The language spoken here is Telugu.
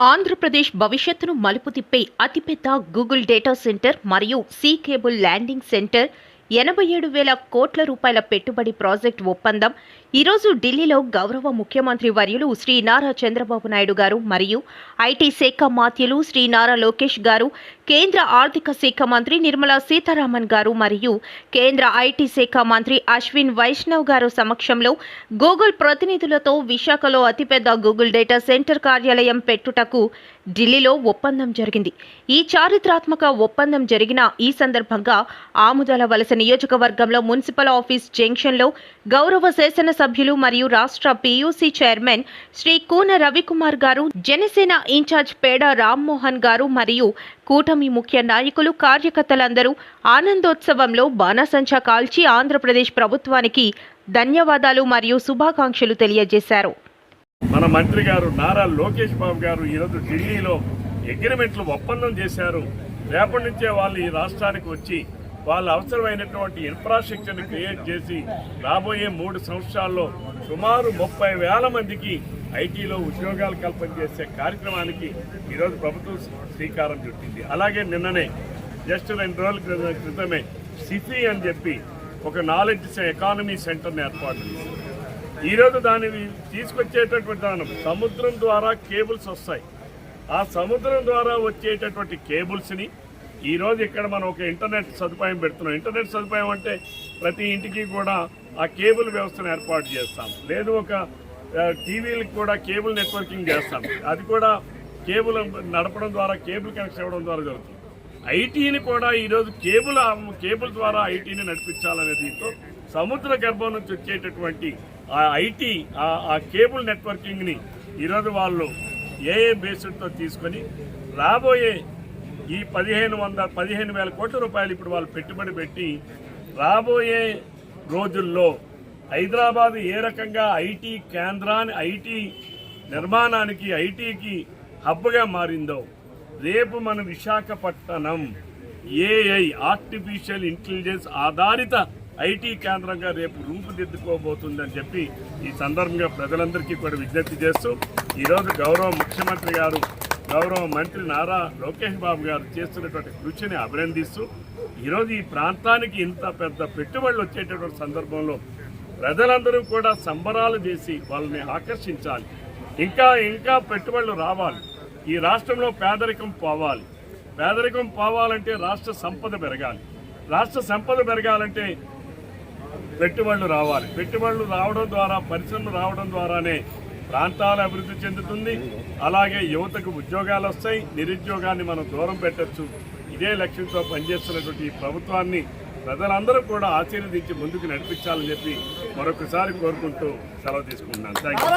ఆంధ్రప్రదేశ్ భవిష్యత్తును మలుపు తిప్పే అతిపెద్ద గూగుల్ డేటా సెంటర్ మరియు సీ కేబుల్ ల్యాండింగ్ సెంటర్ ఎనభై ఏడు వేల కోట్ల రూపాయల పెట్టుబడి ప్రాజెక్ట్ ఒప్పందం ఈరోజు ఢిల్లీలో గౌరవ ముఖ్యమంత్రి వర్యులు శ్రీ నారా చంద్రబాబు నాయుడు గారు మరియు ఐటీ శాఖ మాత్యులు శ్రీ నారా లోకేష్ గారు కేంద్ర ఆర్థిక శాఖ మంత్రి నిర్మలా సీతారామన్ గారు మరియు కేంద్ర ఐటీ శాఖ మంత్రి అశ్విన్ వైష్ణవ్ గారు సమక్షంలో గూగుల్ ప్రతినిధులతో విశాఖలో అతిపెద్ద గూగుల్ డేటా సెంటర్ కార్యాలయం పెట్టుటకు ఢిల్లీలో ఒప్పందం జరిగింది. ఈ చారిత్రాత్మక ఒప్పందం జరిగిన ఈ సందర్భంగా ఆముదాల వలస నియోజకవర్గంలో మున్సిపల్ ఆఫీస్ జంక్షన్లో గౌరవ శాసన సభ్యులు మరియు రాష్ట్ర పీయూసీ చైర్మన్ శ్రీ కూన రవికుమార్ గారు జనసేన ఇన్ఛార్జ్ పేడ రామ్మోహన్ గారు మరియు కూటమి ముఖ్య నాయకులు కార్యకర్తలందరూ ఆనందోత్సవంలో బాణసంచా కాల్చి ఆంధ్రప్రదేశ్ ప్రభుత్వానికి ధన్యవాదాలు మరియు శుభాకాంక్షలు తెలియజేశారు. మన మంత్రి గారు నారా లోకేష్ బాబు గారు ఈరోజు ఢిల్లీలో అగ్రిమెంట్లు ఒప్పందం చేశారు. రేపటి నుంచే వాళ్ళు ఈ రాష్ట్రానికి వచ్చి వాళ్ళ అవసరమైనటువంటి ఇన్ఫ్రాస్ట్రక్చర్ని క్రియేట్ చేసి రాబోయే మూడు సంవత్సరాల్లో సుమారు ముప్పై వేల మందికి ఐటీలో ఉద్యోగాలు కల్పన చేసే కార్యక్రమానికి ఈరోజు ప్రభుత్వం శ్రీకారం చుట్టింది. అలాగే నిన్ననే జస్ట్ రెండు రోజుల క్రితం- క్రితమే సిఫీ అని చెప్పి ఒక నాలెడ్జ్ ఎకానమీ సెంటర్ని ఏర్పాటు ఈరోజు దానిని తీసుకొచ్చేటటువంటి దానం సముద్రం ద్వారా కేబుల్స్ వస్తాయి. ఆ సముద్రం ద్వారా వచ్చేటటువంటి కేబుల్స్ని ఈరోజు ఇక్కడ మనం ఒక ఇంటర్నెట్ సదుపాయం పెడుతున్నాం. ఇంటర్నెట్ సదుపాయం అంటే ప్రతి ఇంటికి కూడా ఆ కేబుల్ వ్యవస్థను ఏర్పాటు చేస్తాం. లేదు ఒక టీవీలకు కూడా కేబుల్ నెట్వర్కింగ్ చేస్తాం. అది కూడా కేబుల్ నడపడం ద్వారా కేబుల్ కనెక్షన్ ఇవ్వడం ద్వారా జరుగుతుంది. ఐటీని కూడా ఈరోజు కేబుల్ కేబుల్ ద్వారా ఐటీని నడిపించాలనే దీంతో సముద్ర గర్భం నుంచి వచ్చేటటువంటి ఆ ఐటీ ఆ కేబుల్ నెట్వర్కింగ్ని ఈరోజు వాళ్ళు ఏఏ బేస్డ్తో తీసుకొని రాబోయే ఈ పదిహేను వంద పదిహేను వేల కోట్ల రూపాయలు ఇప్పుడు వాళ్ళు పెట్టుబడి పెట్టి రాబోయే రోజుల్లో హైదరాబాద్ ఏ రకంగా ఐటీ కేంద్రాన్ని ఐటీ నిర్మాణానికి ఐటీకి హబ్గా మారిందో రేపు మన విశాఖపట్నం ఏఐ ఆర్టిఫిషియల్ ఇంటెలిజెన్స్ ఆధారిత ఐటీ కేంద్రంగా రేపు రూపుదిద్దుకోబోతుందని చెప్పి ఈ సందర్భంగా ప్రజలందరికీ కూడా విజ్ఞప్తి చేస్తూ ఈరోజు గౌరవ ముఖ్యమంత్రి గారు గౌరవ మంత్రి నారా లోకేష్ బాబు గారు చేస్తున్నటువంటి కృషిని అభినందిస్తూ ఈరోజు ఈ ప్రాంతానికి ఇంత పెద్ద పెట్టుబడులు వచ్చేటటువంటి సందర్భంలో ప్రజలందరూ కూడా సంబరాలు చేసి వాళ్ళని ఆకర్షించాలి. ఇంకా ఇంకా పెట్టుబడులు రావాలి. ఈ రాష్ట్రంలో పేదరికం పోవాలి. పేదరికం పోవాలంటే రాష్ట్ర సంపద పెరగాలి. రాష్ట్ర సంపద పెరగాలంటే పెట్టుబడులు రావాలి. పెట్టుబడులు రావడం ద్వారా పరిశ్రమలు రావడం ద్వారానే ప్రాంతాలు అభివృద్ధి చెందుతుంది. అలాగే యువతకు ఉద్యోగాలు వస్తాయి. నిరుద్యోగాన్ని మనం దూరం పెట్టచ్చు. ఇదే లక్ష్యంతో పనిచేస్తున్నటువంటి ఈ ప్రభుత్వాన్ని ప్రజలందరూ కూడా ఆశీర్వదించి ముందుకు నడిపించాలని చెప్పి మరొకసారి కోరుకుంటూ సెలవు తీసుకుంటున్నాను. Thank you